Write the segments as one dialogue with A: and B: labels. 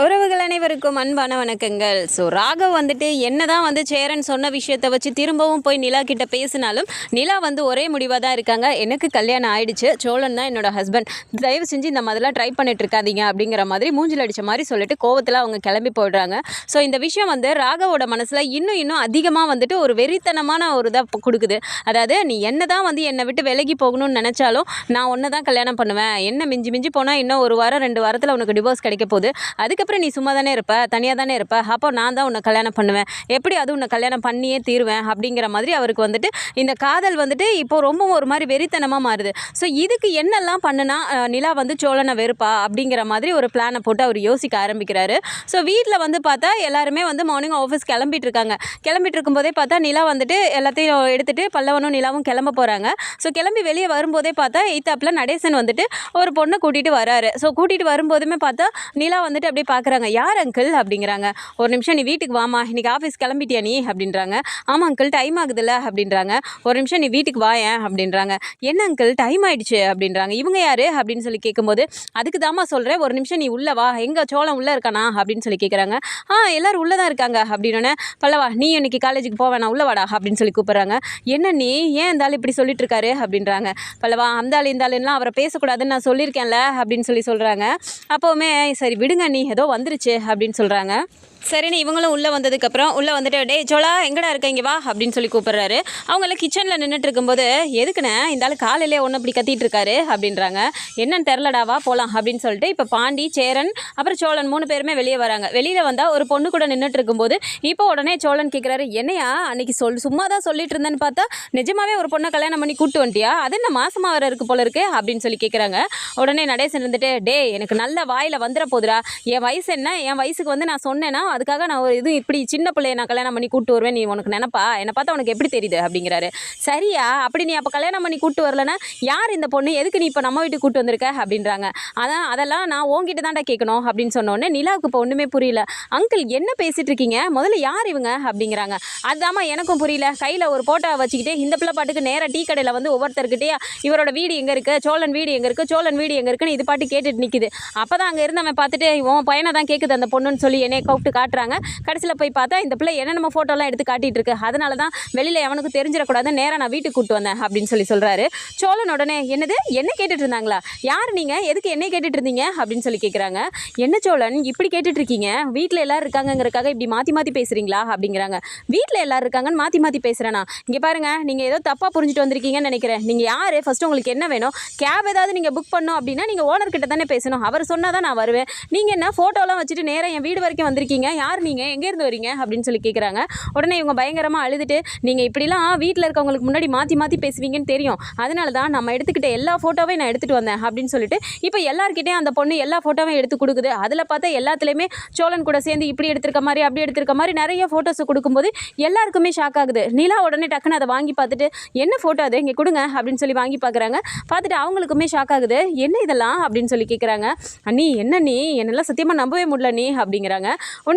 A: உறவுகள் அனைவருக்கும் அன்பான வணக்கங்கள். ஸோ ராகவ் வந்துட்டு என்னதான் வந்து சேரன் சொன்ன விஷயத்தை வச்சு திரும்பவும் போய் நிலா கிட்ட பேசினாலும் நிலா வந்து ஒரே முடிவாக தான் இருக்காங்க. எனக்கு கல்யாணம் ஆயிடுச்சு. சோழன் தான் என்னோட ஹஸ்பண்ட் தயவு செஞ்சு இந்த மாதிரிலாம் ட்ரை பண்ணிட்டு இருக்காதீங்க அப்படிங்கிற மாதிரி மூஞ்சில் அடித்த மாதிரி சொல்லிட்டு கோவத்தில் அவங்க கிளம்பி போயிடுறாங்க. ஸோ இந்த விஷயம் வந்து ராகவோட மனசில் இன்னும் இன்னும் அதிகமாக வந்துட்டு ஒரு வெறித்தனமான ஒரு இதை கொடுக்குது. அதாவது நீ என்ன தான் வந்து என்னை விட்டு விலகி போகணும்னு நினச்சாலும் நான் ஒன்று தான் கல்யாணம் பண்ணுவேன். என்ன மிஞ்சி மிஞ்சி போனால் இன்னும் ஒரு வாரம் ரெண்டு வாரத்தில் உனக்கு டிவோர்ஸ் கிடைக்க போகுது. அதுக்கப்புறம் நீ சும்மா தானே இருப்ப? தனியாக தானே இருப்ப? அப்போ நான் தான் உன்னை கல்யாணம் பண்ணுவேன். எப்படி அது உன்னை கல்யாணம் பண்ணியே தீருவேன் அப்படிங்கிற மாதிரி அவருக்கு வந்துட்டு இந்த காதல் வந்துட்டு இப்போ ரொம்ப ஒரு மாதிரி வெறித்தனமாக மாறுது. ஸோ இதுக்கு என்னெல்லாம் பண்ணுனா நிலா வந்து சோழனை வெறுப்பா? அப்படிங்கிற மாதிரி ஒரு பிளானை போட்டு அவர் யோசிக்க ஆரம்பிக்கிறாரு. ஸோ வீட்டில் வந்து பார்த்தா எல்லாருமே வந்து மார்னிங் ஆஃபீஸ் கிளம்பிட்டு இருக்காங்க. கிளம்பிட்டு இருக்கும்போதே பார்த்தா நிலா வந்துட்டு எல்லாத்தையும் எடுத்துகிட்டு பல்லவனும் நிலாவும் கிளம்ப போகிறாங்க ஸோ கிளம்பி வெளியே வரும்போதே பார்த்தா எய்த்தாப்பில் நடேசன் வந்துட்டு ஒரு பொண்ணை கூட்டிகிட்டு வராரு. ஸோ கூட்டிகிட்டு வரும்போதுமே பார்த்தா நிலா வந்துட்டு அப்படியே பார்க்குறாங்க. யார் அங்கிள் அப்படிங்கிறாங்க. ஒரு நிமிஷம் நீ வீட்டுக்கு வாமா இன்னைக்கு ஆஃபீஸ் கிளம்பிட்டியா நீ? அப்படின்றாங்க. ஆமாம் அங்கிள் டைம் ஆகுதுல்ல. அப்படின்றாங்க. ஒரு நிமிஷம் நீ வீட்டுக்கு வாயேன் அப்படின்றாங்க. என்ன அங்கிள் டைம் ஆயிடுச்சு. அப்படின்றாங்க. இவங்க யார்? அப்படின்னு சொல்லி கேட்கும்போது அதுக்கு தாம்மா சொல்கிறேன் ஒரு நிமிஷம் நீ உள்ள வா. எங்கள் சோளம் உள்ளே இருக்கானா? அப்படின்னு சொல்லி கேட்குறாங்க ஆ எல்லோரும் உள்ளே தான் இருக்காங்க. அப்படின்னோடனே பல்லவா நீ இன்னைக்கு காலேஜுக்கு போவேன் நான் உள்ள வாடா. அப்படின்னு சொல்லி கூப்பிட்றாங்க. என்ன நீ? ஏன் இந்த ஆள் இப்படி சொல்லிட்டு இருக்காரு அப்படின்றாங்க. பல்லவா அந்த ஆள் இந்த ஆளுலாம் அவரை பேசக்கூடாதுன்னு நான் சொல்லியிருக்கேன்ல. அப்படின்னு சொல்லி சொல்கிறாங்க அப்போவுமே சரி விடுங்க நீ. ஏதோ வந்துருச்சு அப்படின்னு சொல்கிறாங்க சரின்னு இவங்களும் உள்ளே வந்ததுக்கப்புறம் உள்ளே வந்துட்டு டே சோலா எங்கடா இருக்க? இங்கே வா அப்படின்னு சொல்லி கூப்பிட்றாரு. அவங்கள கிச்சனில் நின்றுட்டு இருக்கும்போது எதுக்குண்ணே இந்த ஆள் காலையிலே ஒன்று இப்படி கத்திட்டு இருக்காரு அப்படின்றாங்க. என்னன்னு தெரிலடா வா போகலாம் அப்படின்னு சொல்லிட்டு இப்போ பாண்டி சேரன் அப்புறம் சோழன் மூணு பேருமே வெளியே வராங்க. வெளியில் வந்தால் ஒரு பொண்ணு கூட நின்றுட்டு இருக்கும்போது இப்போ உடனே சோழன் கேட்குறாரு என்னையா அன்னைக்கு சொல் சும்மா தான் சொல்லிட்டு இருந்தேன்னு பார்த்தா நிஜமாவே ஒரு பொண்ணை கல்யாணம் பண்ணி கூட்டு வந்துட்டியா? அது என்ன மாசமாக வர இருக்கு போல இருக்கு அப்படின்னு சொல்லி கேட்குறாங்க உடனே நடேசன் இருந்துட்டு டே எனக்கு நல்ல வாயில் வந்துட போதுடா. என் வயசு என்ன? என் வயசுக்கு வந்து நான் சொன்னேன்னா அதுக்காக நான் ஒரு இது இப்படி சின்ன பிள்ளைய நான் கல்யாணம் பண்ணி கூட்டு வருவேன். நீ உனக்கு நினப்பா? என்னை பார்த்தா உனக்கு எப்படி தெரியுது? அப்படிங்கிறாரு. சரியா? அப்படி நீ அப்போ கல்யாணம் பண்ணி கூட்டு வரலன்னா யார் இந்த பொண்ணு? எதுக்கு நீ இப்போ நம்ம வீட்டுக்கு கூட்டு வந்திருக்க? அப்படின்றாங்க. அதான் அதெல்லாம் நான் உங்ககிட்ட தான்டா கேட்கணும் அப்படின்னு சொன்னோடனே நிலாவுக்கு இப்போ ஒன்றுமே புரியல. அங்கிள் என்ன பேசிட்டு இருக்கீங்க? முதல்ல யார் இவங்க? அப்படிங்கிறாங்க. அதாம்மா எனக்கும் புரியல. கையில் ஒரு போட்டோ வச்சுக்கிட்டே இந்த பிள்ளை பாட்டுக்கு நேராக டீ கடையில் வந்து ஒவ்வொருத்தர்கிட்டயே இவரோட வீடு எங்கே இருக்குது சோழன் வீடு எங்கே இருக்குது சோழன் வீடு எங்கே இருக்குன்னு இது பாட்டு கேட்டுட்டு நிற்குது அப்போ தான் அங்கே இருந்தவன் பார்த்துட்டு உன் பையனை தான் கேட்குது அந்த பொண்ணுன்னு சொல்லி என்னை கூப்பிட்டு காட்டுறாங்க. கடைசியில் போய் பார்த்தா இந்த பிள்ளை என்ன நம்ம ஃபோட்டோலாம் எடுத்து காட்டிகிட்டு இருக்கு அதனால தான் வெளியில் எவனுக்கு தெரிஞ்சிடக்கூடாது நேராக நான் வீட்டுக்கு கூட்டு வந்தேன் அப்படின்னு சொல்லி சொல்கிறாரு சோழன் உடனே என்னது? என்ன கேட்டுட்டு இருந்தாங்களா? யார் நீங்கள் எதுக்கு என்ன கேட்டுட்டு இருந்தீங்க? அப்படின்னு சொல்லி கேட்குறாங்க என்ன சோழன்? இப்படி கேட்டுட்டு இருக்கீங்க? வீட்டில் எல்லாரும் இருக்காங்கங்கிறக்காக இப்படி மாற்றி மாற்றி பேசுகிறீங்களா அப்படிங்கிறாங்க. வீட்டில் எல்லோரும் இருக்காங்கன்னு மாற்றி மாற்றி பேசுகிறேனா இங்கே பாருங்கள் நீங்கள் ஏதோ தப்பாக புரிஞ்சுட்டு வந்திருக்கீங்கன்னு நினைக்கிறேன். நீங்கள் யார்? ஃபஸ்ட்டு உங்களுக்கு என்ன வேணும்? கேப் ஏதாவது நீங்கள் புக் பண்ணோம் அப்படின்னா நீங்கள் ஓனர் கிட்ட தானே பேசணும். அவர் சொன்னால் தான் நான் வருவேன். நீங்கள் என்ன ஃபோட்டோலாம் வச்சுட்டு நேராக என் வீடு வரைக்கும் வந்திருக்கீங்க? யார் நீங்கள் எங்கேருந்து வரீங்க? அப்படின்னு சொல்லி கேட்குறாங்க உடனே இவங்க பயங்கரமாக அழுதுட்டு நீங்கள் இப்படிலாம் வீட்டில் இருக்கவங்களுக்கு முன்னாடி மாற்றி மாற்றி பேசுவீங்கன்னு தெரியும். அதனால தான் நம்ம எடுத்துக்கிட்ட எல்லா ஃபோட்டோவையும் நான் எடுத்துகிட்டு வந்தேன் அப்படின்னு சொல்லிட்டு இப்போ எல்லாருக்கிட்டையும் அந்த பொண்ணு எல்லா ஃபோட்டோவையும் எடுத்து கொடுக்குது. அதில் பார்த்தா எல்லாத்துலேயுமே சோழன் கூட சேர்ந்து இப்படி எடுத்திருக்க மாதிரி அப்படி எடுத்திருக்க மாதிரி நிறைய ஃபோட்டோஸ் கொடுக்கும்போது எல்லாருக்குமே ஷாக் ஆகுது. நிலா உடனே டக்குன்னு அதை வாங்கி பார்த்துட்டு என்ன ஃபோட்டோ அது? இங்கே கொடுங்க அப்படின்னு சொல்லி வாங்கி பார்க்குறாங்க. பார்த்துட்டு அவங்களுக்குமே ஷாக் ஆகுது. என்ன இதெல்லாம்? அப்படின்னு சொல்லி கேட்குறாங்க அண்ணி என்ன நீ என்னெல்லாம் சத்தியமாக நம்பவே முடியல நீ அப்படிங்கிறாங்க.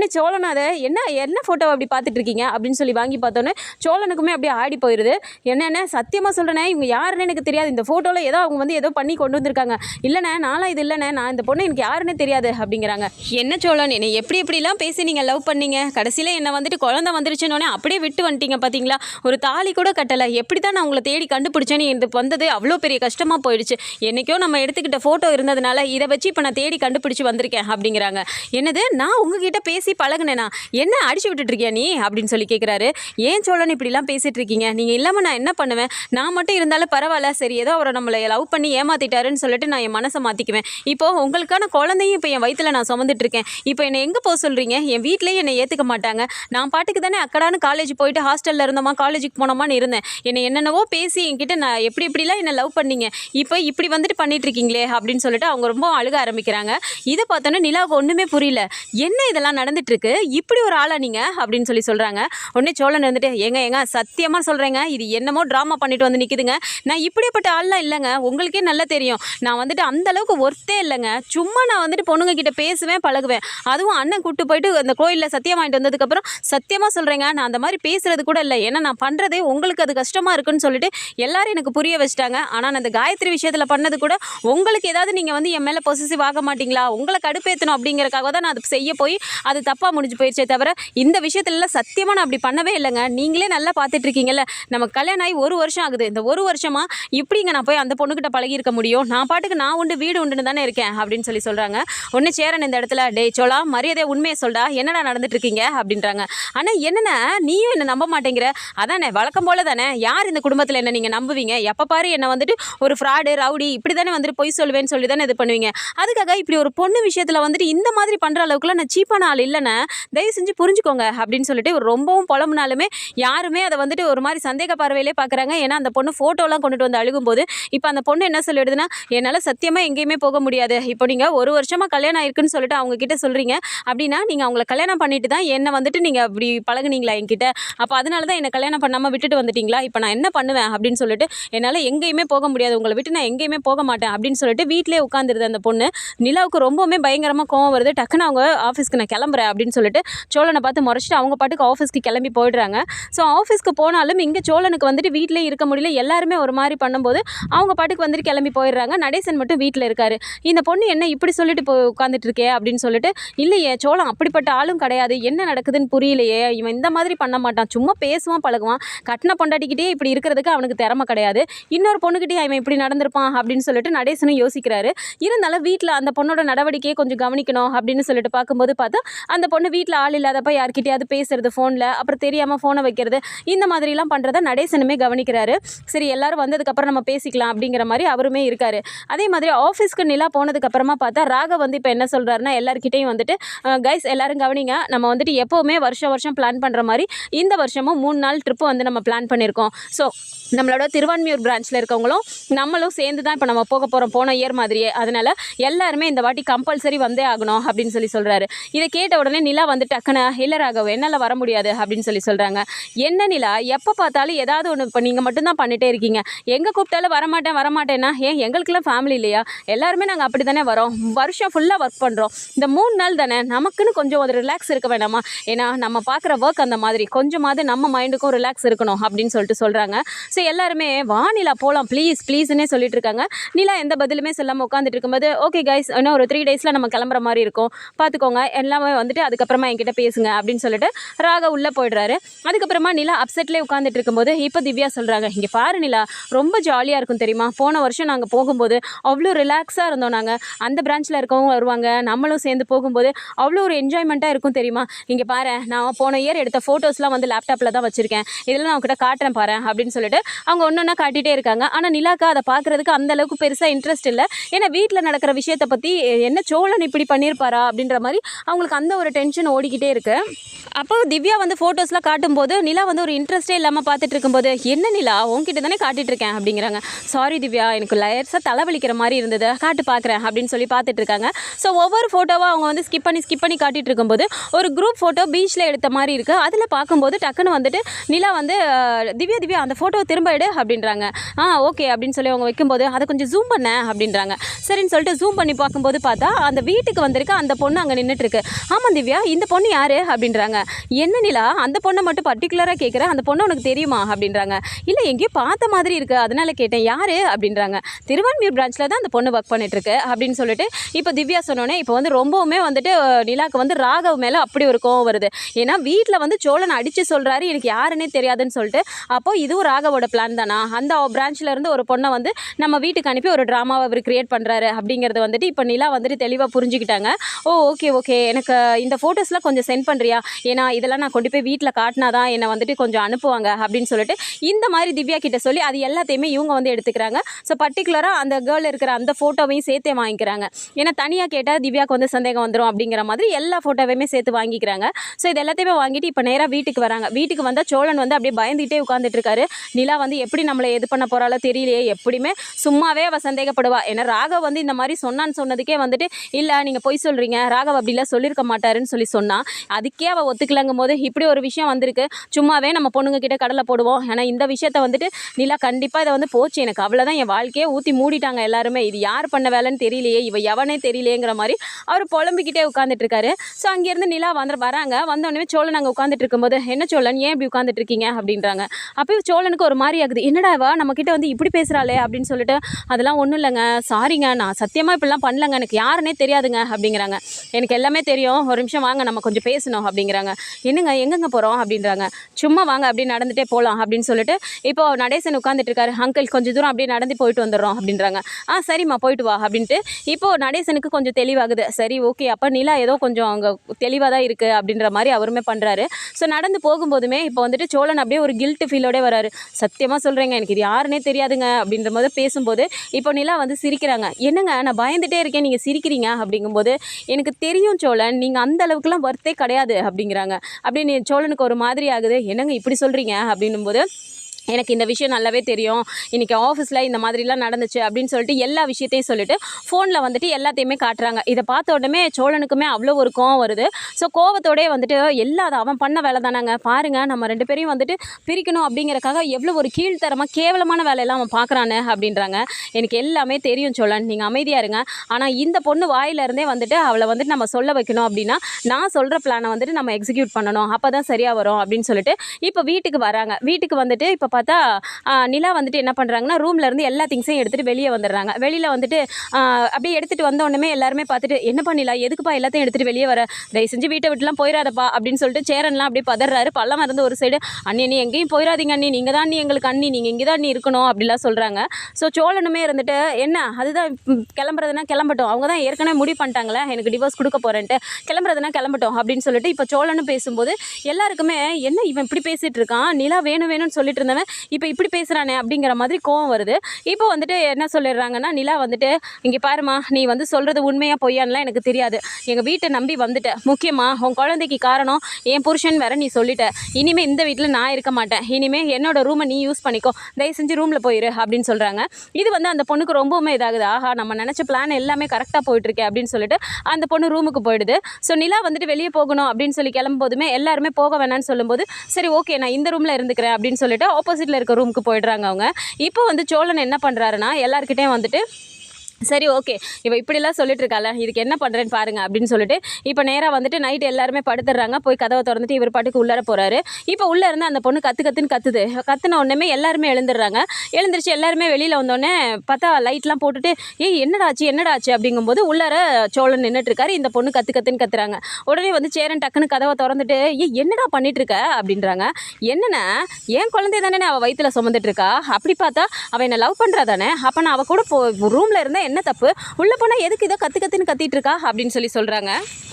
A: உடனே சோழன் அதை என்ன என்ன ஃபோட்டோ அப்படி பார்த்துட்டு இருக்கீங்க? அப்படின்னு சொல்லி வாங்கி பார்த்தோன்னே சோழனுக்குமே அப்படியே ஆடி போயிடுது என்னென்ன சத்தியமாக சொல்கிறேனே இவங்க யாருன்னு எனக்கு தெரியாது. இந்த ஃபோட்டோவில் ஏதோ அவங்க வந்து ஏதோ பண்ணி கொண்டு வந்திருக்காங்க. இல்லைண்ணே நான்லாம் இது இல்லைண்ணே நான் இந்த பொண்ணு எனக்கு யாருன்னு தெரியாது அப்படிங்கிறாங்க. என்ன சோழன் என்னை எப்படி எப்படிலாம் பேசி நீங்கள் லவ் பண்ணீங்க? கடைசியில் என்னை வந்துட்டு குழந்தை வந்துருச்சுன்னொன்னே அப்படியே விட்டு வந்துட்டீங்க பார்த்தீங்களா ஒரு தாலி கூட கட்டலை. எப்படி தான் நான் உங்களை தேடி கண்டுபிடிச்சேன்னு எனக்கு வந்தது அவ்வளோ பெரிய கஷ்டமாக போயிடுச்சு. என்றைக்கோ நம்ம எடுத்துக்கிட்ட ஃபோட்டோ இருந்ததுனால இதை வச்சு இப்போ நான் தேடி கண்டுபிடிச்சி வந்திருக்கேன் அப்படிங்கிறாங்க. என்னது நான் உங்ககிட்ட பேசி பழகுனேனா? என்ன அடிச்சு விட்டுட்டு இருக்கியா நீ? அப்படின்னு சொல்லி கேட்குறாரு ஏன் சோழன் இப்படிலாம் பேசிட்டு இருக்கீங்க நீங்கள் இல்லாமல் நான் என்ன பண்ணுவேன்? நான் மட்டும் இருந்தாலும் பரவாயில்ல. சரி ஏதோ அவரை நம்மளை லவ் பண்ணி ஏமாத்திட்டாருன்னு சொல்லிட்டு நான் என் மனசை மாற்றிக்குவேன் இப்போ உங்களுக்கான குழந்தையும் இப்போ என் வயிற்றில் நான் சுமந்துட்டு இருக்கேன் இப்போ என்னை எங்கே போக சொல்கிறீங்க என் வீட்டிலேயே என்னை ஏற்றுக்க மாட்டாங்க. நான் பாட்டுக்கு தானே அக்கடான்னு காலேஜ் போயிட்டு ஹாஸ்டலில் இருந்தோமா காலேஜுக்கு போனோமான்னு இருந்தேன். என்னை என்னென்னவோ பேசி என்கிட்ட நான் எப்படி இப்படிலாம் என்னை லவ் பண்ணீங்க? இப்போ இப்படி வந்துட்டு பண்ணிட்டு இருக்கீங்களே அப்படின்னு சொல்லிட்டு அவங்க ரொம்ப அழுக ஆரம்பிக்கிறாங்க. இதை பார்த்தோன்னே நிலாவுக்கு ஒன்றுமே புரியல. என்ன இதெல்லாம் நடந்துட்டு வந்துட்டுருக்கு இப்படி ஒரு ஆளா நீங்கள் அப்படின்னு சொல்லி சொல்கிறாங்க உடனே சோழன் வந்துட்டு ஏங்க ஏங்க சத்தியமாக சொல்கிறேங்க இது என்னமோ ட்ராமா பண்ணிட்டு வந்து நிற்கிதுங்க நான் இப்படிப்பட்ட ஆள்லாம் இல்லைங்க. உங்களுக்கே நல்லா தெரியும். நான் வந்துட்டு அந்த அளவுக்கு ஒர்த்தே இல்லைங்க. சும்மா நான் வந்துட்டு பொண்ணுங்க கிட்ட பேசுவேன் பழகுவேன். அதுவும் அண்ணன் கூட்டு போயிட்டு அந்த கோயிலில் சத்தியம் வாங்கிட்டு வந்ததுக்கப்புறம் சத்தியமாக சொல்கிறேங்க நான் அந்த மாதிரி பேசுறது கூட இல்லை. ஏன்னா நான் பண்ணுறதே உங்களுக்கு அது கஷ்டமாக இருக்குன்னு சொல்லிட்டு எல்லாரும் எனக்கு புரிய வச்சிட்டாங்க. ஆனால் நான் அந்த காயத்ரி விஷயத்தில் பண்ணது கூட உங்களுக்கு ஏதாவது நீங்கள் வந்து என் மேலே பொசிசிவ் ஆக மாட்டீங்களா? உங்களை கடுப்பேற்றணும் அப்படிங்கறக்காக தான் நான் அது செய்ய போய் அது தப்பாக முடிஞ்சு போயிடுச்சே தவிர இந்த விஷயத்துலலாம் சத்தியமாக நான் அப்படி பண்ணவே இல்லைங்க. நீங்களே நல்லா பார்த்துட்டு இருக்கீங்கல்ல நமக்கு கல்யாணம் ஆகி ஒரு வருஷம் ஆகுது. இந்த ஒரு வருஷமாக இப்படிங்க நான் போய் அந்த பொண்ணுக்கிட்ட பழகியிருக்க முடியும்? நான் பாட்டுக்கு நான் உண்டு வீடு உண்டுன்னு தானே இருக்கேன் அப்படின்னு சொல்லி சொல்கிறாங்க ஒன்று சேரன் இந்த இடத்துல டேய் சோலா மரியாதை உண்மையை சொல்டா. என்னடா நடந்துட்டு இருக்கீங்க அப்படின்றாங்க. ஆனால் என்னென்ன நீயும் என்ன நம்ப மாட்டேங்கிற. அதானே வழக்கம் போல தானே. யார் இந்த குடும்பத்தில் என்ன நீங்கள் நம்புவீங்க? எப்போ பாரு என்ன வந்துட்டு ஒரு ஃப்ராடு ரவுடி இப்படி தானே வந்துட்டு பொய் சொல்லுவேன்னு சொல்லி தானே இது பண்ணுவீங்க. அதுக்காக இப்படி ஒரு பொண்ணு விஷயத்தில் வந்துட்டு இந்த மாதிரி பண்ணுற அளவுக்குலாம் நான் சீப்பான ஆள் இல்லை இல்லைண்ணே தயவு செஞ்சு புரிஞ்சுக்கோங்க அப்படின்னு சொல்லிட்டு ரொம்பவும் புலம்புனாலுமே யாருமே அதை வந்துட்டு ஒரு மாதிரி சந்தேக பார்வையிலே பார்க்குறாங்க. ஏன்னா அந்த பொண்ணு ஃபோட்டோலாம் கொண்டுட்டு வந்து அழுகும்போது இப்போ அந்த பொண்ணு என்ன சொல்லிடுதுன்னா என்னால் சத்தியமாக எங்கேயுமே போக முடியாது. இப்போ நீங்கள் ஒரு வருஷமாக கல்யாணம் ஆயிருக்குன்னு சொல்லிட்டு அவங்க கிட்ட சொல்கிறீங்க அப்படின்னா நீங்கள் அவங்கள கல்யாணம் பண்ணிட்டு தான் என்னை வந்துட்டு நீங்கள் அப்படி பழகுனீங்களா என்கிட்ட? அப்போ அதனால தான் என்னை கல்யாணம் பண்ணாமல் விட்டுட்டு வந்துட்டீங்களா? இப்போ நான் என்ன பண்ணுவேன்? அப்படின்னு சொல்லிட்டு என்னால் எங்கேயுமே போக முடியாது. உங்களை விட்டு நான் எங்கேயுமே போக மாட்டேன். அப்படின்னு சொல்லிட்டு வீட்டிலே உட்காந்துருது அந்த பொண்ணு நிலாவுக்கு ரொம்பவுமே பயங்கரமாக கோவம் வருது. டக்குன்னு அவங்க ஆஃபீஸ்க்கு நான் கிளம்புறேன். அப்படின்னு சொல்லிட்டு சோழனை பார்த்து முறைச்சிட்டு அவங்க பாட்டுக்கு ஆஃபீஸ்க்கு கிளம்பி போயிடுறாங்க. ஸோ ஆஃபீஸ்க்கு போனாலும் இங்கே சோழனுக்கு வந்துட்டு வீட்டிலே இருக்க முடியல. எல்லாருமே ஒரு மாதிரி பண்ணும்போது அவங்க பாட்டுக்கு வந்துட்டு கிளம்பி போயிடுறாங்க. நடேசன் மட்டும் வீட்டில் இருக்காரு. இந்த பொண்ணு என்ன இப்படி சொல்லிட்டு போய் உட்காந்துட்டு இருக்கே அப்படின்னு சொல்லிட்டு இல்லையே சோழன் அப்படிப்பட்ட ஆளும் கிடையாது. என்ன நடக்குதுன்னு புரியலையே. இவன் இந்த மாதிரி பண்ண மாட்டான். சும்மா பேசுவான் பழகுவான். கட்டின பொண்டாட்டிக்கிட்டே இப்படி இருக்கிறதுக்கு அவனுக்கு திறமை கிடையாது. இன்னொரு பொண்ணுக்கிட்டே அவன் இப்படி நடந்திருப்பான் அப்படின்னு சொல்லிட்டு நடேசனும் யோசிக்கிறாரு. இருந்தாலும் வீட்டில் அந்த பொண்ணோட நடவடிக்கையை கொஞ்சம் கவனிக்கணும் அப்படின்னு சொல்லிட்டு பார்க்கும்போது பார்த்தா அந்த பொண்ணு வீட்டில் ஆள் இல்லாதப்ப யார்கிட்டயாவது பேசுறது ஃபோனில் அப்புறம் தெரியாமல் ஃபோனை வைக்கிறது இந்த மாதிரிலாம் பண்ணுறத நடேசனுமே கவனிக்கிறாரு. சரி எல்லாரும் வந்ததுக்கப்புறம் நம்ம பேசிக்கலாம் அப்படிங்கிற மாதிரி அவருமே இருக்காரு. அதே மாதிரி ஆஃபீஸ்க்கு நிலா போனதுக்கப்புறமா பார்த்தா ராக வந்து இப்போ என்ன சொல்கிறாருன்னா எல்லாருக்கிட்டையும் வந்துட்டு கைஸ் எல்லாரும் கவனிங்க. நம்ம வந்துட்டு எப்போவுமே வருஷம் வருஷம் பிளான் பண்ணுற மாதிரி இந்த வருஷமும் மூணு நாள் ட்ரிப்பு வந்து நம்ம பிளான் பண்ணியிருக்கோம் ஸோ நம்மளோட திருவான்மியூர் பிரான்ச்சில் இருக்கவங்களும் நம்மளும் சேர்ந்து தான் இப்போ நம்ம போக போகிறோம் போன இயர் மாதிரியே. அதனால் எல்லாருமே இந்த வாட்டி கம்பல்சரி வந்தே ஆகணும் அப்படின்னு சொல்லி சொல்கிறாரு இதை கேட்ட உடனே நிலா வந்து டக்குன்னு இல்லை ராகவ் என்னால் வர முடியாது அப்படின்னு சொல்லி சொல்கிறாங்க என்ன நிலா எப்போ பார்த்தாலும் ஏதாவது ஒன்று இப்போ நீங்கள் மட்டும்தான் பண்ணிகிட்டே இருக்கீங்க. எங்கே கூப்பிட்டாலும் வரமாட்டேன் வரமாட்டேன்னா ஏன் எங்களுக்கெல்லாம் ஃபேமிலி இல்லையா? எல்லாருமே நாங்கள் அப்படி தானே வரோம். வருஷம் ஃபுல்லாக ஒர்க் பண்ணுறோம் இந்த மூணு நாள் தானே நமக்குன்னு கொஞ்சம் ஒரு ரிலாக்ஸ் இருக்க வேணாமா ஏன்னா நம்ம பார்க்குற ஒர்க் அந்த மாதிரி கொஞ்சமாவது நம்ம மைண்டுக்கும் ரிலாக்ஸ் இருக்கணும் அப்படின்னு சொல்லிட்டு சொல்கிறாங்க ஸோ எல்லாருமே வா நிலா போகலாம் ப்ளீஸ் ப்ளீஸ்னே சொல்லிட்டு இருக்காங்க. நிலா எந்த பதிலுமே சொல்லாமல் உட்காந்துட்டு இருக்கும்போது ஓகே கைஸ் இன்னும் ஒரு த்ரீ டேஸில் நம்ம கிளம்புற மாதிரி இருக்கும். பார்த்துக்கோங்க எல்லாமே வந்து வந்துட்டு அதுக்கப்புறமா என்கிட்ட பேசுங்க அப்படின்னு சொல்லிட்டு ராக உள்ளே போயிடுறாரு. அதுக்கப்புறமா நிலா அப்செட்லேயே உட்காந்துட்டு இருக்கும்போது இப்போ திவ்யா சொல்கிறாங்க இங்கே பாரு நிலா ரொம்ப ஜாலியாக இருக்கும் தெரியுமா? போன வருஷம் நாங்கள் போகும்போது அவ்வளோ ரிலாக்ஸாக இருந்தோம் நாங்கள் அந்த பிரான்ச்சில் இருக்கவங்க வருவாங்க நம்மளும் சேர்ந்து போகும்போது அவ்வளோ ஒரு என்ஜாய்மெண்ட்டாக இருக்கும் தெரியுமா? இங்கே பாரு நான் போன இயர் எடுத்த ஃபோட்டோஸ்லாம் வந்து லேப்டாப்பில் தான் வச்சுருக்கேன். இதெல்லாம் நான் உங்ககிட்ட காட்டுறேன் பாரு அப்படின்னு சொல்லிட்டு அவங்க ஒன்று ஒன்றா காட்டிகிட்டே இருக்காங்க. ஆனால் நிலாக்கா அதை பார்க்குறதுக்கு அந்த அளவுக்கு பெருசாக இன்ட்ரெஸ்ட் இல்லை. ஏன்னா வீட்டில் நடக்கிற விஷயத்தை பற்றி என்ன சோழன் இப்படி பண்ணியிருப்பாரா அப்படின்ற மாதிரி அவங்களுக்கு அந்த ஒரு டென்ஷன் ஓடிக்கிட்டே இருக்கு. அப்போ திவ்யா வந்து ஃபோட்டோஸ்லாம் காட்டும்போது நிலா வந்து ஒரு இன்ட்ரெஸ்டே இல்லாமல் பார்த்துட்டு இருக்கும்போது என்ன நிலா? உங்ககிட்ட தானே காட்டிட்டு இருக்கேன் அப்படிங்கிறாங்க. சாரி திவ்யா எனக்கு லேயர்ஸாக தலைவலிக்கிற மாதிரி இருந்தது. காட்டு பார்க்குறேன் அப்படின்னு சொல்லி பார்த்துட்டு இருக்காங்க. ஸோ ஒவ்வொரு ஃபோட்டோவாக அவங்க வந்து ஸ்கிப் பண்ணி ஸ்கிப் பண்ணி காட்டிட்டு இருக்கும்போது ஒரு குரூப் ஃபோட்டோ பீச்சில் எடுத்த மாதிரி இருக்குது அதில் பார்க்கும்போது டக்குன்னு வந்துட்டு நிலா வந்து திவ்யா திவ்யா அந்த ஃபோட்டோவை திரும்ப எடு அப்படின்றாங்க. ஆ ஓகே அப்படின்னு சொல்லி அவங்க வைக்கும்போது அதை கொஞ்சம் ஜூம் பண்ண அப்படின்றாங்க. சரின்னு சொல்லிட்டு ஜூம் பண்ணி பார்க்கும்போது பார்த்தா அந்த வீட்டுக்கு வந்திருக்க அந்த பொண்ணு அங்கே நின்றுட்டு இருக்கு. ஆமாம் திவ்யா இந்த பொண்ணு யாரு? அப்படின்றாங்க. என்ன நிலா அந்த பொண்ணை மட்டும் பர்டிகுலராக கேட்குற அந்த பொண்ணு உனக்கு தெரியுமா? அப்படின்றாங்க. இல்லை எங்கேயோ பார்த்த மாதிரி இருக்கு. அதனால கேட்டேன் யாரு? அப்படின்றாங்க. திருவான்மீர் பிரான்ச்சில் தான் அந்த பொண்ணு ஒர்க் பண்ணிட்டு இருக்கு அப்படின்னு சொல்லிட்டு இப்போ திவ்யா சொன்னோன்னே இப்போ வந்து ரொம்பவுமே வந்துட்டு நிலாக்கு வந்து ராகவ் மேலே அப்படி ஒரு கோவம் வருது. ஏன்னா வீட்டில் வந்து சோழன் அடித்து சொல்கிறாரு எனக்கு யாருன்னே தெரியாதுன்னு சொல்லிட்டு அப்போ இதுவும் ராகவோட பிளான் தானா? அந்த பிரான்ச்சில் இருந்து ஒரு பொண்ணை வந்து நம்ம வீட்டுக்கு அனுப்பி ஒரு ட்ராமாவை அவர் கிரியேட் பண்ணுறாரு அப்படிங்கிறது வந்துட்டு இப்போ நிலா வந்துட்டு தெளிவாக புரிஞ்சுக்கிட்டாங்க. ஓ ஓகே ஓகே எனக்கு இந்த ஃபோட்டோஸ்லாம் கொஞ்சம் சென்ட் பண்ணுறியா ஏன்னா இதெல்லாம் நான் கொண்டு போய் வீட்டில் காட்டினா தான் என்னை வந்துட்டு கொஞ்சம் அனுப்புவாங்க அப்படின்னு சொல்லிட்டு இந்த மாதிரி திவ்யா கிட்ட சொல்லி அது எல்லாத்தையுமே இவங்க வந்து எடுத்துக்கிறாங்க. ஸோ பர்டிகுலராக அந்த கேர்ள் இருக்கிற அந்த ஃபோட்டோவையும் சேர்த்தே வாங்கிக்கிறாங்க. ஏன்னா தனியாக கேட்டால் திவ்யாவுக்கு வந்து சந்தேகம் வந்துடும் அப்படிங்கிற மாதிரி எல்லா ஃபோட்டோவையுமே சேர்த்து வாங்கிக்கிறாங்க. ஸோ இது எல்லாத்தையுமே வாங்கிட்டு இப்போ நேராக வீட்டுக்கு வராங்க. வீட்டுக்கு வந்தால் சோழன் வந்து அப்படியே பயந்துகிட்டே உட்காந்துட்டு இருக்காரு. நிலா வந்து எப்படி நம்மளை எது பண்ண போகிறாளோ தெரியலையே எப்படியுமே சும்மாவே அவள் சந்தேகப்படுவா. ஏன்னா ராகவ் வந்து இந்த மாதிரி சொன்னான்னு சொன்னதுக்கே வந்துட்டு இல்லை நீங்கள் பொய் சொல்கிறீங்க ராகவ் அப்படிலாம் சொல்லியிருக்க மாட்டாருன்னு சொல்லி சொன்னா. அதுக்கே அவள் ஒத்துக்கலங்கும் போது இப்படி ஒரு விஷயம் வந்திருக்கு. சும்மாவே நம்ம பொண்ணுங்க கிட்ட கடலை போடுவோம். ஏன்னா இந்த விஷயத்த வந்துட்டு நிலா கண்டிப்பாக இதை வந்து போச்சு எனக்கு. அவ்வளோதான் என் வாழ்க்கையே ஊற்றி மூடிட்டாங்க எல்லாருமே. இது யார் பண்ண வேலைன்னு தெரியலையே. இவ எவனே தெரியலையேங்கிற மாதிரி அவர் புலம்பிக்கிட்டே உட்காந்துட்டு இருக்காரு ஸோ அங்கேருந்து நிலா வந்து வராங்க. வந்தோடனே சோழன் அங்கே உட்காந்துட்டு இருக்கும்போது என்ன சோழன்? ஏன் இப்படி உட்காந்துட்டு இருக்கீங்க? அப்படின்றாங்க. அப்போ சோழனுக்கு ஒரு மாதிரி ஆகுது. என்னடா இவ? நம்ம கிட்ட வந்து இப்படி பேசுகிறாளே அப்படின்னு சொல்லிட்டு அதெல்லாம் ஒன்றும் இல்லைங்க. சாரிங்க நான் சத்தியமாக இப்படிலாம் பண்ணலங்க. எனக்கு யாருன்னே தெரியாதுங்க. அப்படிங்கிறாங்க. எனக்கு எல்லாமே தெரியும். ஒரு நிமிஷம் வாங்க நம்ம கொஞ்சம் பேசணும் அப்படிங்கிறாங்க. என்னங்க எங்கெங்க போகிறோம் அப்படின்றாங்க. சும்மா வாங்க அப்படியே நடந்துகிட்டே போகலாம் அப்படின்னு சொல்லிட்டு இப்போ நடேசன் உட்காந்துட்டு இருக்காரு அங்கிள் கொஞ்சம் தூரம் அப்படியே நடந்து போயிட்டு வந்துடுறோம் அப்படின்றாங்க. ஆ சரிம்மா போயிட்டு வா அப்படின்ட்டு இப்போ நடேசனுக்கு கொஞ்சம் தெளிவாகுது. சரி ஓகே அப்போ நிலா ஏதோ கொஞ்சம் அங்கே தெளிவாக தான் இருக்குது அப்படின்ற மாதிரி அவருமே பண்ணுறாரு ஸோ நடந்து போகும்போதுமே இப்போ வந்துட்டு சோழன் அப்படியே ஒரு கில்ட்டு ஃபீலோடே வராரு. சத்தியமாக சொல்கிறேங்க எனக்கு இது யாருன்னே தெரியாதுங்க அப்படின்ற போது பேசும்போது இப்போ நிலா வந்து சிரிக்கிறாங்க. என்னங்க நான் பயந்துட்டே இருக்கேன் நீங்கள் சிரிக்கிறீங்க அப்படிங்கும்போது எனக்கு தெரியும் சோழன் நீங்கள் அந்த அளவுக்குலாம் ஒர்த்தே கிடையாது அப்படிங்கிறாங்க. அப்படின்னு சோழனுக்கு ஒரு மாதிரி ஆகுது. என்னங்க இப்படி சொல்கிறீங்க அப்படின்னும்போது எனக்கு இந்த விஷயம் நல்லாவே தெரியும். இன்றைக்கி ஆஃபீஸில் இந்த மாதிரிலாம் நடந்துச்சு அப்படின்னு சொல்லிட்டு எல்லா விஷயத்தையும் சொல்லிட்டு ஃபோனில் வந்துட்டு எல்லாத்தையுமே காட்டுறாங்க. இதை பார்த்த உடனே சோழனுக்குமே அவ்வளோ ஒரு கோவம் வருது. ஸோ கோவத்தோடயே வந்துட்டு எல்லா அவன் பண்ண வேலை தானாங்க. பாருங்கள் நம்ம ரெண்டு பேரையும் வந்துட்டு பிரிக்கணும் அப்படிங்கிறக்காக எவ்வளோ ஒரு கீழ்த்தரமாக கேவலமான வேலையெல்லாம் அவன் பார்க்குறானே அப்படின்றாங்க. எனக்கு எல்லாமே தெரியும் சோழன். நீங்கள் அமைதியாக இருங்க. ஆனால் இந்த பொண்ணு வாயிலிருந்தே வந்துட்டு அவளை வந்துட்டு நம்ம சொல்ல வைக்கணும் அப்படின்னா நான் சொல்கிற பிளானை வந்துட்டு நம்ம எக்ஸிக்யூட் பண்ணணும். அப்போ தான் சரியாக வரும் அப்படின்னு சொல்லிட்டு இப்போ வீட்டுக்கு வராங்க. வீட்டுக்கு வந்துட்டு இப்போ பார்த்தா நிலா வந்துட்டு என்ன பண்ணுறாங்கன்னா ரூமில் இருந்து எல்லா திங்ஸையும் எடுத்துகிட்டு வெளியே வந்துடுறாங்க. வெளியில் வந்துட்டு அப்படியே எடுத்துகிட்டு வந்தோடனே எல்லாருமே பார்த்துட்டு என்ன நிலா எதுக்குப்பா எல்லாத்தையும் எடுத்துகிட்டு வெளியே வர? தயவு செஞ்சு வீட்டை விட்டுலாம் போயிடாதப்பா அப்படின்னு சொல்லிட்டு சேரன்லாம் அப்படியே பதறாரு. பள்ளம் இருந்து ஒரு சைடு அண்ணி நீ எங்கேயும் போயிடாதீங்க அண்ணி. நீங்கள் தான் நீ எங்களுக்கு அண்ணி. நீங்கள் இங்கே தான் நீ இருக்கணும் அப்படிலாம் சொல்கிறாங்க ஸோ சோழனுமே இருந்துட்டு என்ன? அதுதான் கிளம்புறதுனா கிளம்பட்டும். அவங்க தான் ஏற்கனவே முடிவு பண்ணிட்டாங்களே. எனக்கு டிவோர்ஸ் கொடுக்க போகிறேன்ட்டு கிளம்புறதுனா கிளம்பட்டும் அப்படின்னு சொல்லிட்டு இப்போ சோழனும் பேசும்போது எல்லாருக்குமே என்ன இவன் இப்படி பேசிகிட்டு இருக்கான்? நிலா வேணும் வேணும்னு சொல்லிட்டு இருந்தவன் இப்போ இப்படி பேசுகிறானே அப்படிங்கிற மாதிரி கோவம் வருது. இப்போ வந்துட்டு என்ன சொல்லிடுறாங்கன்னா நிலா வந்துட்டு இங்கே பாருமா நீ வந்து சொல்கிறது உண்மையாக பொய்யான்லாம் எனக்கு தெரியாது. எங்கள் வீட்டை நம்பி வந்துட்ட. முக்கியமாக உன் குழந்தைக்கு காரணம் என் புருஷன் வேற நீ சொல்லிட்ட. இனிமேல் இந்த வீட்டில் நான் இருக்க மாட்டேன். இனிமேல் என்னோட ரூமை நீ யூஸ் பண்ணிக்கோ. தயவு செஞ்சு ரூமில் போயிரு அப்படின்னு சொல்கிறாங்க இது வந்து அந்த பொண்ணுக்கு ரொம்பவுமே இதாகுது. ஆஹா நம்ம நினச்ச பிளான் எல்லாமே கரெக்டாக போயிட்டுருக்கே அப்படின்னு சொல்லிட்டு அந்த பொண்ணு ரூமுக்கு போயிடுது. ஸோ நிலா வந்துட்டு வெளியே போகணும் அப்படின்னு சொல்லி கிளம்பும் போதுமே எல்லாருமே போக வேணாம்னு சொல்லும்போது சரி ஓகே நான் இந்த ரூமில் இருந்துக்கிறேன் அப்படின்னு சொல்லிட்டு ஆப்போசிட்டில் இருக்க ரூமுக்கு போயிடுறாங்க அவங்க. இப்போ வந்து சோழன் என்ன பண்ணுறாருன்னா எல்லாருக்கிட்டே வந்துட்டு சரி ஓகே இவ இப்படிலாம் சொல்லிட்டு இருக்கால இதுக்கு என்ன பண்ணுறேன்னு பாருங்க அப்படின்னு சொல்லிட்டு இப்போ நேராக வந்துட்டு நைட் எல்லாருமே படுத்துடுறாங்க. போய் கதவை திறந்துட்டு இவர் பாட்டுக்கு உள்ளார போகிறாரு இப்போ உள்ளே இருந்து அந்த பொண்ணு கத்து கத்துன்னு கத்துது. கத்துன உடனே எல்லாருமே எழுந்துடுறாங்க. எழுந்துருச்சு எல்லாருமே வெளியில் வந்தோடனே பார்த்தா லைட்லாம் போட்டுட்டு ஏய் என்னடாச்சு என்னடாச்சு அப்படிங்கும்போது உள்ளார சோழன் நின்றுட்டு இருக்காரு இந்த பொண்ணு கத்து கத்துன்னு கத்துறாங்க. உடனே வந்து சேரன் டக்குன்னு கதவை திறந்துட்டு ஏய் என்னடா பண்ணிட்டு இருக்க அப்படின்றாங்க. என்னென்ன என் குழந்தை தானே அவள் வயிற்றுல சுமந்துட்டு இருக்கா அப்படி பார்த்தா அவள் என்ன லவ் பண்ணுறா தானே? அப்போ நான் அவள் கூட போ ரூமில் இருந்தால் என்ன தப்பு? உள்ளே போனால் எதுக்கு இதை கற்று கற்றுன்னு கத்திட்டு இருக்கா? அப்படின்னு சொல்லி சொல்கிறாங்க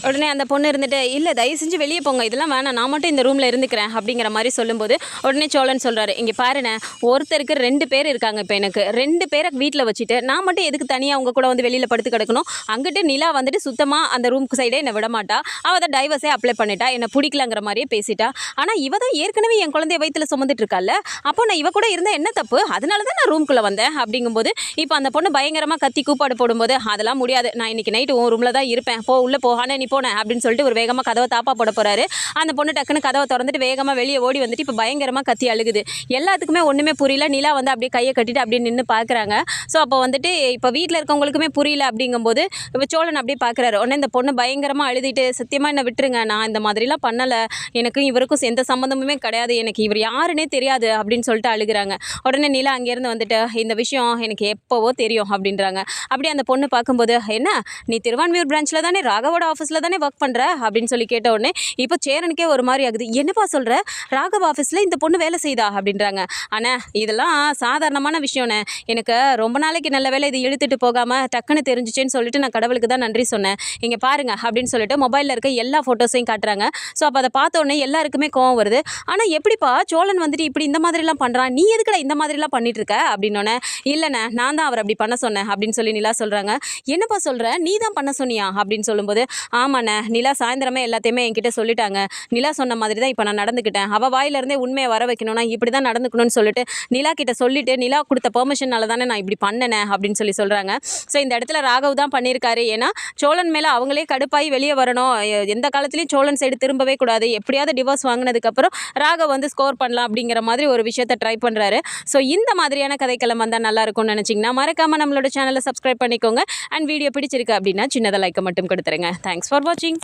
A: உடனே அந்த பொண்ணு இருந்துட்டு இல்லை தயவு செஞ்சு வெளியே போங்க. இதெல்லாம் வேணாம். நான் மட்டும் இந்த ரூமில் இருந்துக்கிறேன் அப்படிங்கிற மாதிரி சொல்லும்போது உடனே சோழன் சொல்கிறாரு இங்கே பாருண்ணே ஒருத்தருக்கு ரெண்டு பேர் இருக்காங்க இப்போ எனக்கு. ரெண்டு பேரை வீட்டில் வச்சுட்டு நான் மட்டும் எதுக்கு தனியாக அவங்க கூட வந்து வெளியில் படுத்து கிடக்கணும்? அங்கிட்டு நிலா வந்துட்டு சுத்தமாக அந்த ரூமுக்கு சைடே என்னை விடமாட்டா. அவள் தான் டைவர்ஸே அப்ளை பண்ணிட்டா. என்னை பிடிக்கலங்கிற மாதிரியே பேசிட்டா. ஆனால் இவ தான் ஏற்கனவே என் குழந்தைய வயிற்றில் சுமந்துட்டு இருக்கால அப்போ நான் இவ கூட இருந்தால் என்ன தப்பு? அதனால தான் நான் ரூம்குள்ளே வந்தேன். அப்படிங்கும்போது இப்போ அந்த பொண்ணு பயங்கரமாக கத்தி கூப்பாடு போடும்போது அதெல்லாம் முடியாது. நான் இன்னைக்கு நைட்டு உன் ரூமில் தான் இருப்பேன். போ உள்ளே போகானே நீ போனேன் அப்படின்னு சொல்லிட்டு ஒரு வேகமாக கதவை தாப்பா போட போகிறாரு அந்த பொண்ணு டக்குன்னு கதவை திறந்துட்டு வேகமாக வெளியே ஓடி வந்துட்டு இப்போ பயங்கரமாக கத்தி அழுகுது. எல்லாத்துக்குமே ஒன்றுமே புரியல. நிலா வந்து அப்படியே கையை கட்டிட்டு அப்படியே நின்று பார்க்குறாங்க ஸோ அப்போ வந்துட்டு இப்போ வீட்டில் இருக்கவங்களுக்குமே புரியல அப்படிங்கும்போது இப்போ சோழன் அப்படியே பார்க்குறாரு உடனே இந்த பொண்ணு பயங்கரமாக அழுதிட்டு சத்தியமாக என்ன விட்டுருங்க. நான் இந்த மாதிரிலாம் பண்ணலை. எனக்கும் இவருக்கும் எந்த சம்மந்தமுமே கிடையாது. எனக்கு இவர் யாருன்னே தெரியாது அப்படின்னு சொல்லிட்டு அழுகுறாங்க. உடனே நிலா அங்கேருந்து வந்துட்டு இந்த விஷயம் எனக்கு எப்போவோ தெரியும் அப்படின்றாங்க. அப்படி அந்த பொண்ணு பார்க்கும்போது என்ன? நீ திருவான்மையூர் பிரான்ச்சில் தானே ராகவோட ஆஃபீஸில் தானே ஒர்க் பண்ணுற அப்படின்னு சொல்லி கேட்ட உடனே இப்போ சேரனுக்கே ஒரு மாதிரி ஆகுது. என்னப்பா சொல்கிற ராகவ் ஆஃபீஸில் இந்த பொண்ணு வேலை செய்தா? அப்படின்றாங்க. ஆனால் இதெல்லாம் சாதாரணமான விஷயம்னே எனக்கு ரொம்ப நாளைக்கு நல்ல வேலை இது இழுத்துட்டு போகாமல் டக்குன்னு தெரிஞ்சிச்சேன்னு சொல்லிட்டு நான் கடவுளுக்கு தான் நன்றி சொன்னேன். இங்கே பாருங்க அப்படின்னு சொல்லிட்டு மொபைலில் இருக்க எல்லா ஃபோட்டோஸையும் காட்டுறாங்க. ஸோ அப்போ அதை பார்த்த உடனே எல்லாருக்குமே கோவம் வருது. ஆனால் எப்படிப்பா? சோழன் வந்துட்டு இப்படி இந்த மாதிரிலாம் பண்ணுறான் நீ எதுக்குடா இந்த மாதிரிலாம் பண்ணிட்டு இருக்க? அப்படின்னோடனே இல்லைண்ணே நான் தான் அவர் அப்படி பண்ண சொன்னேன். அப்படின்னு சொல்லி நிலா சொல்கிறாங்க என்னப்பா சொல்கிற நீ தான் பண்ண சொன்னியா? அப்படின்னு சொல்லும்போது ஆமாண்ணே நிலா சாயந்தரமே எல்லாத்தையுமே என்கிட்ட சொல்லிட்டாங்க. நிலா சொன்ன மாதிரி தான் இப்போ நான் நடந்துக்கிட்டேன். அவள் வாயிலிருந்தே உண்மையை வர வைக்கணும்னா இப்படி தான் நடந்துக்கணும்னு சொல்லிட்டு நிலா கிட்ட சொல்லிட்டு நிலா கொடுத்த பெர்மிஷனால தானே நான் இப்படி பண்ணனேன் அப்படின்னு சொல்லி சொல்கிறாங்க ஸோ இந்த இடத்துல ராகவ் தான் பண்ணியிருக்காரு. ஏன்னா சோழன் மேலே அவங்களே கடுப்பாகி வெளியே வரணும். எந்த காலத்துலையும் சோழன் சைடு திரும்பவே கூடாது. எப்படியாவது டிவோர்ஸ் வாங்கினதுக்கப்புறம் ராகவ் வந்து ஸ்கோர் பண்ணலாம் அப்படிங்கிற மாதிரி ஒரு விஷயத்தை ட்ரை பண்ணுறாரு ஸோ இந்த மாதிரியான கதைக்களம் வந்தால் நல்லா இருக்கும்னு நினச்சிங்கன்னா மறக்காமல் நம்மளோட சேனலை சப்ஸ்கிரைப் பண்ணிக்கோங்க. அண்ட் வீடியோ பிடிச்சிருக்கு அப்படின்னா சின்னதாக லைக்கை மட்டும் கொடுத்துருங்க. தேங்க்ஸ் ஃபார் வாட்சிங்